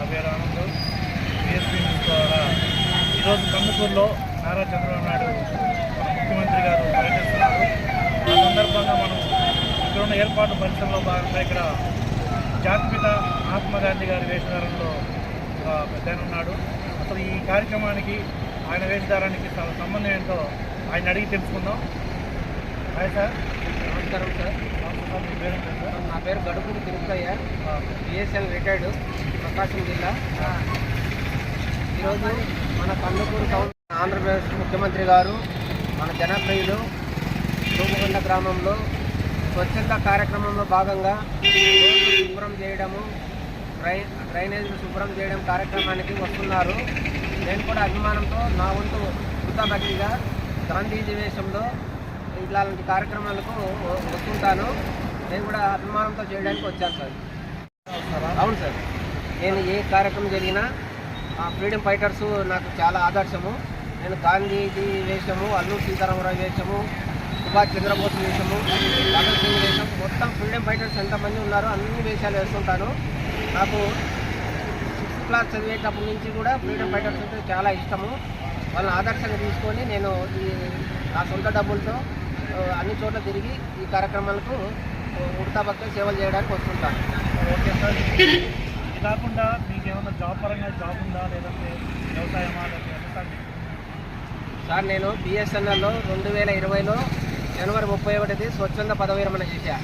నా పేరు ద్వారా ఈరోజు కమ్ముకూరులో నారా చంద్రబాబు నాయుడు ముఖ్యమంత్రి గారు పర్యటిస్తున్నారు. ఆ సందర్భంగా మనం ఇక్కడ ఉన్న ఏర్పాటు పరిశ్రమలో భాగంగా ఇక్కడ జాతిపిత మహాత్మాగాంధీ గారి వేషధారంలో ఉన్నాడు. అసలు ఈ కార్యక్రమానికి ఆయన వేషధారానికి సంబంధం ఏంటో ఆయన అడిగి తెలుసుకుందాం. Hi sir. నమస్కారం సార్. నా పేరు గడుపుడు తిరుపతయ్య. బిఎస్ఎల్ రిటైర్డ్ ప్రకాశం జిల్లా. ఈరోజు మన కందుకూరు టౌన్ ఆంధ్రప్రదేశ్ ముఖ్యమంత్రి గారు మన జనప్రియులు రూపకొండ గ్రామంలో స్వచ్ఛంద కార్యక్రమంలో భాగంగా శుభ్రం చేయడము డ్రై డ్రైనేజీలు శుభ్రం చేయడం కార్యక్రమానికి వస్తున్నారు. నేను కూడా అభిమానంతో నా వంతు కృతభక్తిగా గాంధీజీ వేషంలో ఇలాంటి కార్యక్రమాలకు వస్తుంటాను నేను కూడా అభిమానంతో చేయడానికి వచ్చాను సార్. అవును సార్. నేను ఏ కార్యక్రమం జరిగినా ఆ ఫ్రీడమ్ ఫైటర్స్ నాకు చాలా ఆదర్శము. నేను గాంధీజీ వేషము అల్లూరు సీతారామరావు వేషము సుభాష్ చంద్రబోస్ వేషము భగత్ సింగ్ వేషం మొత్తం ఫ్రీడమ్ ఫైటర్స్ ఎంతమంది ఉన్నారో అన్ని వేషాలు వేస్తుంటాను. నాకు సిక్స్త్ క్లాస్ చదివేటప్పటి నుంచి కూడా ఫ్రీడమ్ ఫైటర్స్ అంటే చాలా ఇష్టము. వాళ్ళని ఆదర్శంగా తీసుకొని నేను ఈ నా సొంత డబ్బులతో అన్ని చోట్ల తిరిగి ఈ కార్యక్రమాలకు ఉడతా భక్తి సేవలు చేయడానికి వస్తుంటాను ఓకే సార్. ఇది కాకుండా మీకు ఏమైనా జాబ్ పరంగా జాబ్ ఉందా? లేదంటే వ్యవసాయమా? సార్ నేను బిఎస్ఎన్ఎల్లో రెండు వేల ఇరవైలో జనవరి ముప్పై ఒకటిది స్వచ్ఛంద పదవి విరమణ చేశా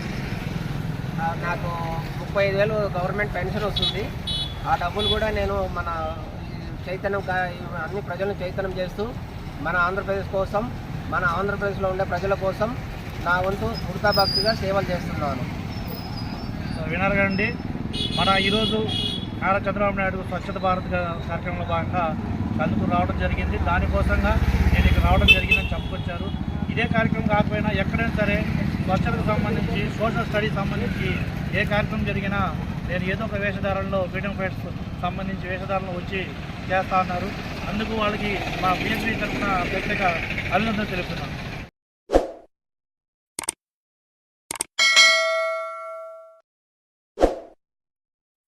నాకు ముప్పై ఐదు వేలు గవర్నమెంట్ పెన్షన్ వస్తుంది. ఆ డబ్బులు కూడా నేను మన చైతన్యం అన్ని ప్రజలను చైతన్యం చేస్తూ మన ఆంధ్రప్రదేశ్ కోసం మన ఆంధ్రప్రదేశ్లో ఉండే ప్రజల కోసం నా వంతు భక్తిగా సేవలు చేస్తున్నాను. విన్నారు కదండి మన ఈరోజు నారా చంద్రబాబు నాయుడు స్వచ్ఛత భారత్ కార్యక్రమంలో భాగంగా కందుకు రావడం జరిగింది. దానికోసంగా నేను ఇక్కడ రావడం జరిగిందని చెప్పుకొచ్చారు. ఇదే కార్యక్రమం కాకపోయినా ఎక్కడైనా సరే స్వచ్ఛతకు సంబంధించి సోషల్ స్టడీస్ సంబంధించి ఏ కార్యక్రమం జరిగినా నేను ఏదో ఒక వేషధారణలో ఫ్రీడమ్ ఫైట్స్ సంబంధించి వేషధారణలో వచ్చి చేస్తా ఉన్నారు. అందుకు వాళ్ళకి మా బీఎస్పీ తరఫున ప్రత్యేక అభినందనలు తెలుపుతున్నాను.